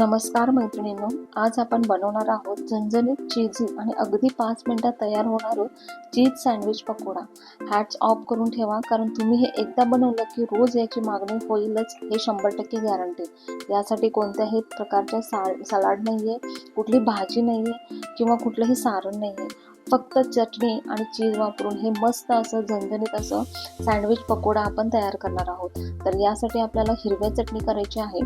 नमस्कार मैत्रिणींनो आज आपण बनवणार आहोत झणझणीत चीजी आणि अगदी पाच मिनिटात तयार होणारं cheese sandwich pakoda. Hats off करून ठेवा कारण तुम्ही हे एकदा बनवलं की रोज याची मागणी होईलच हे शंभर टक्के गॅरंटी यासाठी कोणत्याही प्रकारच्या सा सलाड नाही आहे कुठली भाजी नाही आहे किंवा कुठलंही सारण नाही आहे फक्त चटणी आणि चीज वापरून हे मस्त असं झणझणीत असं सँडविच पकोडा आपण तयार करणार आहोत. तर यासाठी आपल्याला हिरव्या चटणी करायची आहे.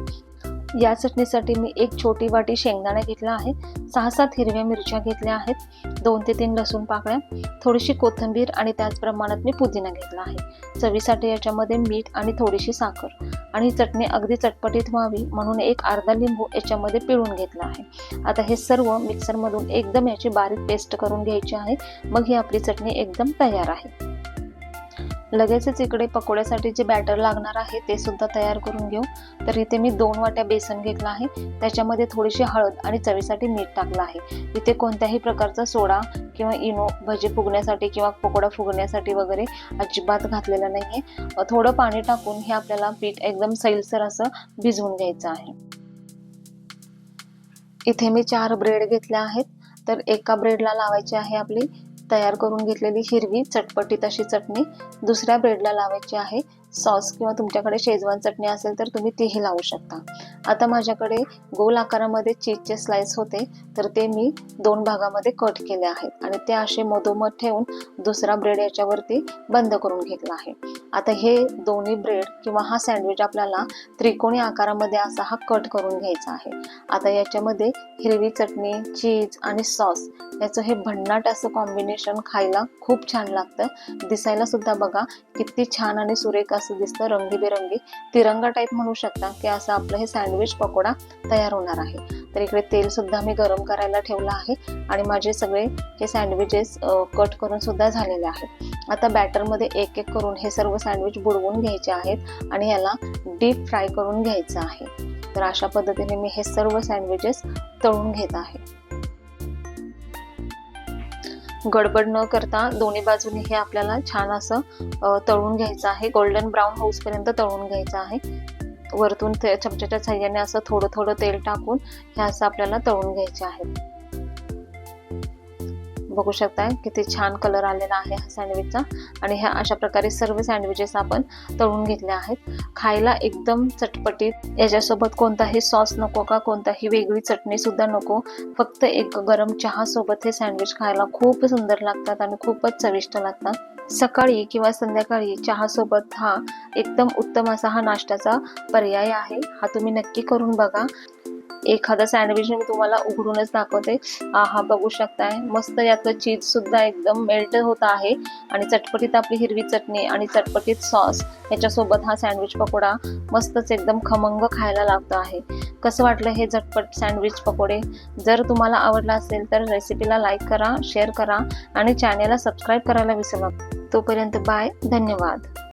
या चटणीसाठी मी एक छोटी वाटी शेंगदाणा घेतला आहे सहा सात हिरव्या मिरच्या घेतल्या आहेत. दोन ते तीन लसूण पाकळ्या थोडीशी कोथिंबीर आणि त्याच प्रमाणात मी पुदिना घेतला आहे. चवीसाठी याच्यामध्ये मीठ आणि थोडीशी साखर. आणि चटणी अगदी चटपटीत व्हावी म्हणून एक अर्धा लिंबू याच्यामध्ये पिळून घेतला आहे. आता हे सर्व मिक्सरमधून एकदम याची बारीक पेस्ट करून घ्यायची आहे. मग ही आपली चटणी एकदम तयार आहे. लगेचच इकडे पकोड्यासाठी जे बॅटर लागणार आहे ते सुद्धा तयार करून घेऊ. तर इथे मी दोन वाट्या बेसन घेतला आहे. त्याच्यामध्ये थोडीशी हळद आणि चवीसाठी मीठ टाकलं आहे. इथे कोणत्याही प्रकारचा सोडा किंवा इनो भजी फुगण्यासाठी किंवा पकोडा फुगण्यासाठी वगैरे अजिबात घातलेला नाही आहे थोडं पाणी टाकून हे आपल्याला पीठ एकदम सैलसर असं भिजवून घ्यायचं आहे. इथे मी चार ब्रेड घेतल्या आहेत. तर एका ब्रेडला लावायची आहे आपली तयार करून घेतलेली हिरवी चटपटीत अशी चटणी दुसऱ्या ब्रेडला लावायची आहे. सॉस किंवा तुमच्याकडे शेजवान चटणी असेल तर तुम्ही तीही लावू शकता. आता माझ्याकडे गोल आकारामध्ये चीजचे स्लाइस होते तर ते मी दोन भागामध्ये कट केले आहेत आणि ते असे मधोमध ठेवून दुसरा ब्रेड याच्यावरती बंद करून घेतला आहे. आता हे दोन्ही ब्रेड किंवा हा सँडविच आपल्याला त्रिकोणी आकारामध्ये असा हा कट करून घ्यायचा आहे. आता याच्यामध्ये हिरवी चटणी चीज आणि सॉस याचं हे भन्नाट असं कॉम्बिनेशन खायला खूप छान लागतं. दिसायला सुद्धा बघा किती छान आणि सुरेख असं असं दिसतं रंगीबेरंगी. तिरंगा टाईप म्हणू शकता की असं आपलं हे सँडविच पकोडा तयार होणार आहे. तर इकडे तेल सुद्धा मी गरम करायला ठेवलं आहे आणि माझे सगळे हे सँडविचेस कट करून सुद्धा झालेले आहेत. आता बॅटरमध्ये एक एक करून हे सर्व सँडविच बुडवून घ्यायचे आहेत आणि याला डीप फ्राय करून घ्यायचं आहे. तर अशा पद्धतीने मी हे सर्व सँडविचेस तळून घेत आहे. गडबड न करता दोन्ही बाजूने हे आपल्याला छान असं तळून घ्यायचं आहे. गोल्डन ब्राऊन हाऊसपर्यंत तळून घ्यायचं आहे. वरतून ते चमच्याच्या साह्याने असं थोडं थोडं तेल टाकून हे असं आपल्याला तळून घ्यायचे आहे. बघू शकताय किती छान कलर आलेला आहे हा सँडविचचा आणि ह्या अशा प्रकारे सर्व सँडविचेस आपण तळून घेतले आहेत. खायला एकदम चटपटीत याच्यासोबत कोणताही सॉस नको का? कोणताही वेगळी चटणी सुद्धा नको. फक्त एक गरम चहा सोबत हे सँडविच खायला खूप सुंदर लागतात आणि खूपच चविष्ट लागतात. सकाळी किंवा संध्याकाळी चहासोबत हा एकदम उत्तम असा हा नाश्त्याचा पर्याय आहे. हा तुम्ही नक्की करून बघा. एखादा सँडविच मी तुम्हाला उघडूनच दाखवते. हा बघू शकताय. मस्त यातलं चीज सुद्धा एकदम मेल्ट होत आहे. आणि चटपटीत आपली हिरवी चटणी आणि चटपटीत सॉस याच्यासोबत हा सँडविच पकोडा मस्तच एकदम खमंग खायला लागतो आहे. कसं वाटलं हे झटपट सँडविच पकोडे? जर तुम्हाला आवडलं असेल तर रेसिपीला लाईक करा शेअर करा आणि चॅनेलला सबस्क्राईब करायला विसरू नका. तोपर्यंत बाय धन्यवाद.